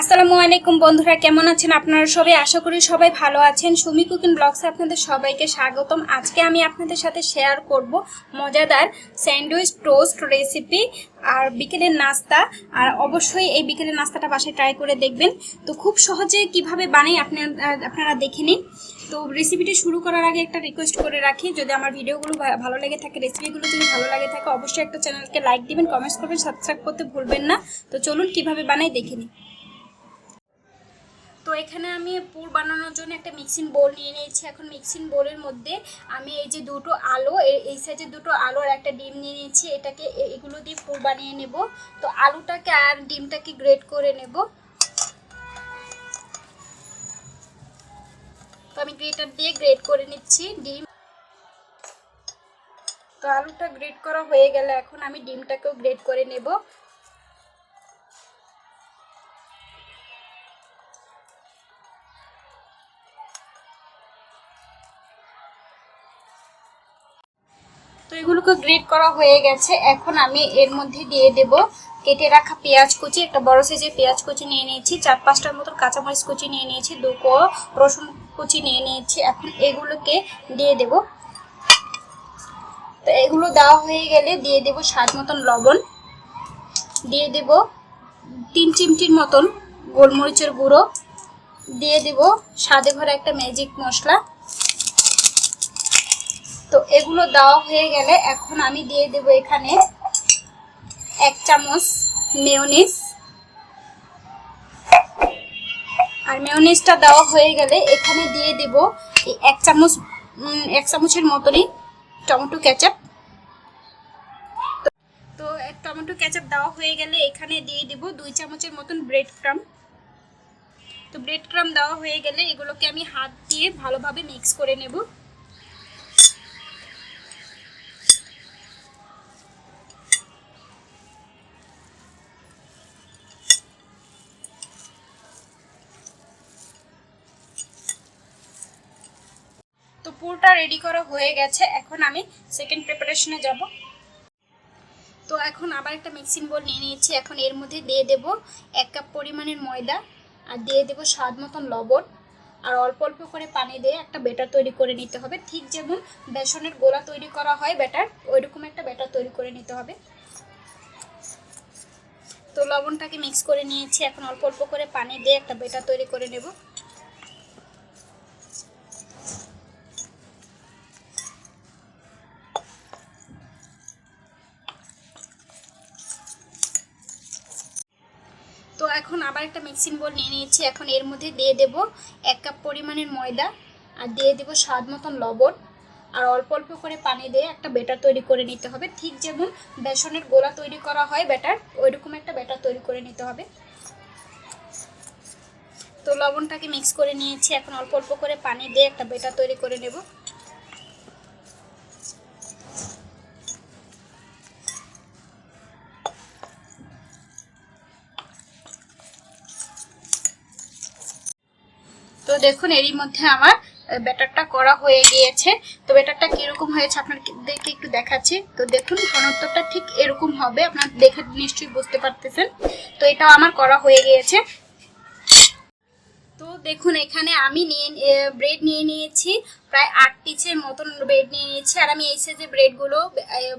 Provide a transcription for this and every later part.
আসসালামু আলাইকুম বন্ধুরা, কেমন আছেন আপনারা সবাই? আশা করি সবাই ভালো আছেন। সুমি কুকিং ব্লগসে আপনাদের সবাইকে স্বাগতম। আজকে আমি আপনাদের সাথে শেয়ার করব মজাদার স্যান্ডউইচ টোস্ট রেসিপি আর বিকেলের নাস্তা। আর অবশ্যই এই বিকেলের নাস্তাটা বাসায় ট্রাই করে দেখবেন। তো খুব সহজে কীভাবে বানাই আপনার, আপনারা দেখে নিন। তো রেসিপিটি শুরু করার আগে একটা রিকোয়েস্ট করে রাখি। যদি আমার ভিডিওগুলো ভালো লেগে থাকে রেসিপিগুলো যদি ভালো লাগে থাকে, অবশ্যই একটা চ্যানেলকে লাইক দিবেন কমেন্টস করবেন সাবস্ক্রাইব করতে ভুলবেন না। তো চলুন কীভাবে বানাই দেখে নিই। তো এখানে আমি পুর বানানোর জন্য একটা মিক্সিং বোল নিয়ে নিয়েছি। এখন মিক্সিং বোলের মধ্যে আমি এই যে দুটো আলো এই সাইজের দুটো আলো আর একটা ডিম নিয়ে নিয়েছি। এটাকে এগুলো দিয়ে পুর বানিয়ে নেব। তো আলুটাকে আর ডিমটাকে গ্রেট করে নেব। তো আমি গ্রেটার দিয়ে গ্রেট করে নিচ্ছি ডিম। তো আলুটা গ্রেট করা হয়ে গেলে এখন আমি ডিমটাকেও গ্রেট করে নেব। এগুলোকে গ্রেড করা হয়ে গেছে। এখন আমি এর মধ্যে দিয়ে দেব কেটে রাখা পেঁয়াজ কুচি, একটা বড় সাইজের পেঁয়াজ কুচি নিয়ে নিয়েছি, চার পাঁচটার মতন কাঁচামরিচ কুচি নিয়ে নিয়েছি, দু কো রসুন কুচি নিয়ে নিয়েছি। এখন এগুলোকে দিয়ে দেব। তো এগুলো দেওয়া হয়ে গেলে দিয়ে দেব স্বাদ মতন লবণ। দিয়ে দেব তিন চিমটির মতন গোলমরিচের গুঁড়ো। দিয়ে দেব স্বাদে ভরা একটা ম্যাজিক মশলা। তো এগুলো দেওয়া হয়ে গেলে এখন আমি দিয়ে দেব এখানে এক চামচ মেয়নিস আর মেয়োনিজটা দেওয়া হয়ে গেলে এখানে দিয়ে দেব এক চামচ এক চামচের মতনই টমেটো কেচাপ। তো এক টমেটো কেচাপ দেওয়া হয়ে গেলে এখানে দিয়ে দেব দুই চামচের মতন ব্রেড ক্রাম। তো ব্রেড ক্রাম দেওয়া হয়ে গেলে এগুলোকে আমি হাত দিয়ে ভালোভাবে মিক্স করে নেব। পুরটা রেডি করা হয়ে গেছে। এখন আমি সেকেন্ড প্রিপারেশনে যাব। তো এখন আবার একটা মিক্সিং বোল নিয়ে নিয়েছি। এখন এর মধ্যে দিয়ে দেব এক কাপ পরিমাণের ময়দা আর দিয়ে দেব স্বাদ মতন লবণ। আর অল্প অল্প করে পানি দিয়ে একটা ব্যাটার তৈরি করে নিতে হবে। ঠিক যেমন বেসনের গোলা তৈরি করা হয় ব্যাটার ওইরকম একটা ব্যাটার তৈরি করে নিতে হবে। তো লবণটাকে মিক্স করে নিয়েছি। এখন অল্প অল্প করে পানি দিয়ে একটা ব্যাটার তৈরি করে নেব। তো এখন আবার একটা মিক্সিং বোল নিয়ে নিয়েছি। এখন এর মধ্যে দিয়ে দেব এক কাপ পরিমাণের ময়দা আর দিয়ে দেব স্বাদ মতন লবণ। আর অল্প অল্প করে পানি দিয়ে একটা ব্যাটার তৈরি করে নিতে হবে। ঠিক যেমন বেসনের গোলা তৈরি করা হয় ব্যাটার ওইরকম একটা ব্যাটার তৈরি করে নিতে হবে। তো লবণটাকে মিক্স করে নিয়েছি। এখন অল্প অল্প করে পানি দিয়ে একটা ব্যাটার তৈরি করে নেব। তো দেখুন, এরই মধ্যে আমার ব্যাটারটা করা হয়ে গিয়েছে। তো ব্যাটারটা কীরকম হয়েছে আপনাদেরকে একটু দেখাচ্ছি। তো দেখুন, ঘনত্বটা ঠিক এরকম হবে। আপনার দেখে নিশ্চয়ই বুঝতে পারতেছেন। তো এটা আমার করা হয়ে গিয়েছে। তো দেখুন, এখানে আমি নিয়ে ব্রেড নিয়ে নিয়েছি। প্রায় আট পিসের মতন ব্রেড নিয়ে নিয়েছি। আর আমি এই সাইজের ব্রেডগুলো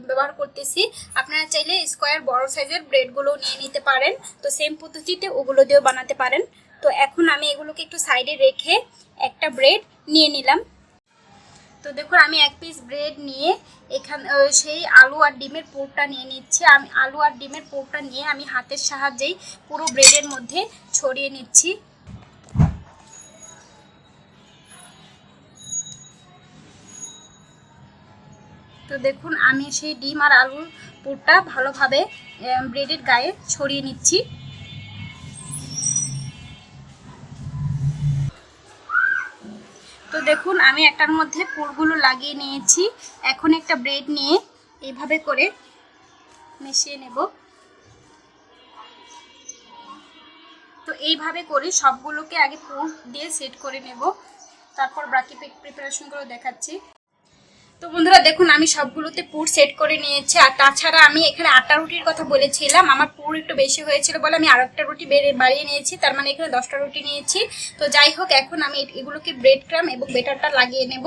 ব্যবহার করতেছি। আপনারা চাইলে স্কোয়ার বড় সাইজের ব্রেডগুলো নিয়ে নিতে পারেন। তো সেম পদ্ধতিতে ওগুলো দিয়েও বানাতে পারেন। তো এখন আমি এগুলোকে একটু সাইডে রেখে একটা ব্রেড নিয়ে নিলাম। তো দেখুন, আমি এক পিস ব্রেড নিয়ে এখান সেই আলু আর ডিমের পুরটা নিয়ে নিচ্ছি। আমি, আলু আর ডিমের পুরটা নিয়ে আমি হাতের সাহায্যেই পুরো ব্রেডের মধ্যে ছড়িয়ে নিচ্ছি। তো দেখুন, আমি সেই ডিম আর আলুর পুরটা ভালোভাবে ব্রেডের গায়ে ছড়িয়ে নিচ্ছি। তো দেখুন, আমি একটার মধ্যে পুরগুলো লাগিয়ে নিয়েছি। এখন একটা ব্রেড নিয়ে এইভাবে করে মিশিয়ে নেব। তো এইভাবে করে সবগুলোকে আগে পুর দিয়ে সেট করে নেব। তারপর বাকি প্রিপারেশনগুলো দেখাচ্ছি। তো বন্ধুরা দেখুন, আমি সবগুলোতে পুর সেট করে নিয়েছি। আর তাছাড়া আমি এখানে আটটা রুটির কথা বলেছিলাম। আমার পুর একটু বেশি হয়েছিল বলে আমি আর একটা রুটি বেড়ে বাড়িয়ে নিয়েছি। তার মানে এখানে দশটা রুটি নিয়েছি। তো যাই হোক, এখন আমি এগুলোকে ব্রেড ক্রাম এবং বেটারটা লাগিয়ে নেব।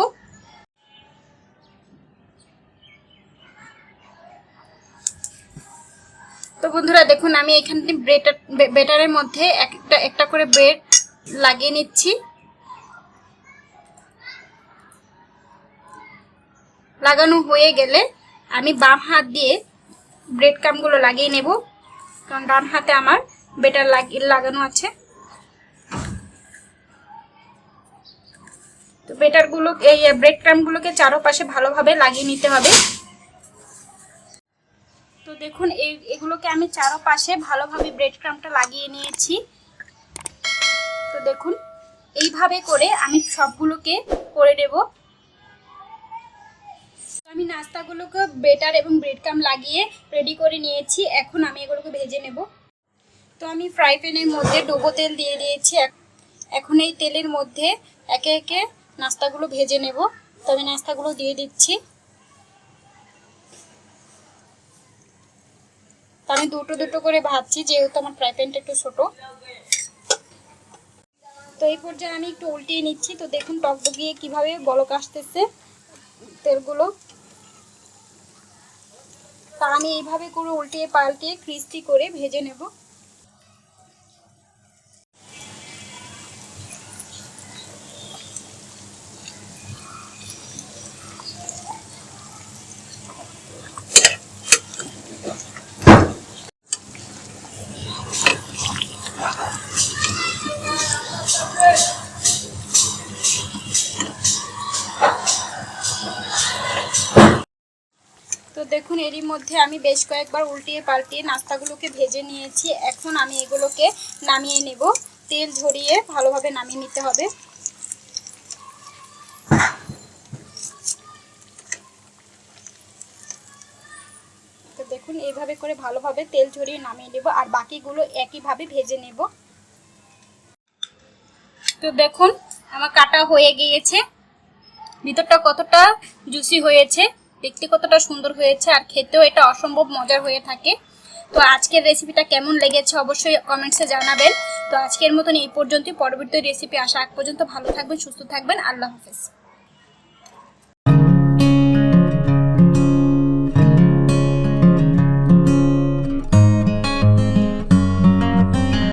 তো বন্ধুরা দেখুন, আমি এখানে ব্রেড বেটারের মধ্যে একটা একটা করে ব্রেড লাগিয়ে নিচ্ছি। লাগানো হয়ে গেলে আমি বাম হাত দিয়ে ব্রেড ক্রামগুলো লাগিয়ে নেব। কারণ ডান হাতে আমার বেটার লাগানো আছে। তো বেটারগুলো এই ব্রেড ক্রামগুলোকে চারোপাশে ভালোভাবে লাগিয়ে নিতে হবে। তো দেখুন, এই, এগুলোকে আমি চারোপাশে ভালোভাবে ব্রেড ক্রামটা লাগিয়ে নিয়েছি। তো দেখুন, এইভাবে করে আমি সবগুলোকে করে দেবো আমি নাস্তাগুলোকে বেটার এবং ব্রেড ক্রাম লাগিয়ে রেডি করে নিয়েছি। এখন আমি এগুলোকে ভেজে নেব। তো আমি ফ্রাই প্যানের মধ্যে ডুবো তেল দিয়ে দিয়েছি। এখন এই তেলের মধ্যে একে একে নাস্তাগুলো ভেজে নেব। তো আমি নাস্তাগুলো দিয়ে দিচ্ছি। তো আমি দুটো দুটো করে ভাজছি, যেহেতু আমার ফ্রাই প্যানটা একটু ছোটো। তো এই পর্যায়ে আমি একটু উল্টিয়ে নিচ্ছি। তো দেখুন টক গিয়ে কীভাবে বলক আসতেছে তেলগুলো। তা আমি এইভাবে করে উল্টিয়ে পাল্টিয়ে ক্রিস্পি করে ভেজে নেব। তো এরই মধ্যে আমি বেশ কয়েকবার উল্টিয়ে পাল্টিয়ে নাস্তাগুলোকে ভেজে নিয়েছি। এখন আমি এগুলোকে নামিয়ে নেব। তেল ঝরিয়ে ভালোভাবে নামিয়ে নিতে হবে। তো দেখুন, এইভাবে করে ভালোভাবে তেল ঝরিয়ে নামিয়ে নেব আর বাকিগুলো একইভাবে ভেজে নেব। তো দেখুন, আমার কাটা হয়ে গিয়েছে। ভিতরটা কতটা জুসি হয়েছে। দেখতে কতটা সুন্দর হয়েছে আর খেতেও এটা অসম্ভব মজার হয়ে থাকে। তো আজকের রেসিপিটা কেমন লেগেছে অবশ্যই কমেন্টসে জানাবেন। তো আজকের মতন এই পর্যন্তই। পরবর্তী রেসিপি আসা এক পর্যন্ত ভালো থাকবেন, সুস্থ থাকবেন। আল্লাহ হাফেজ।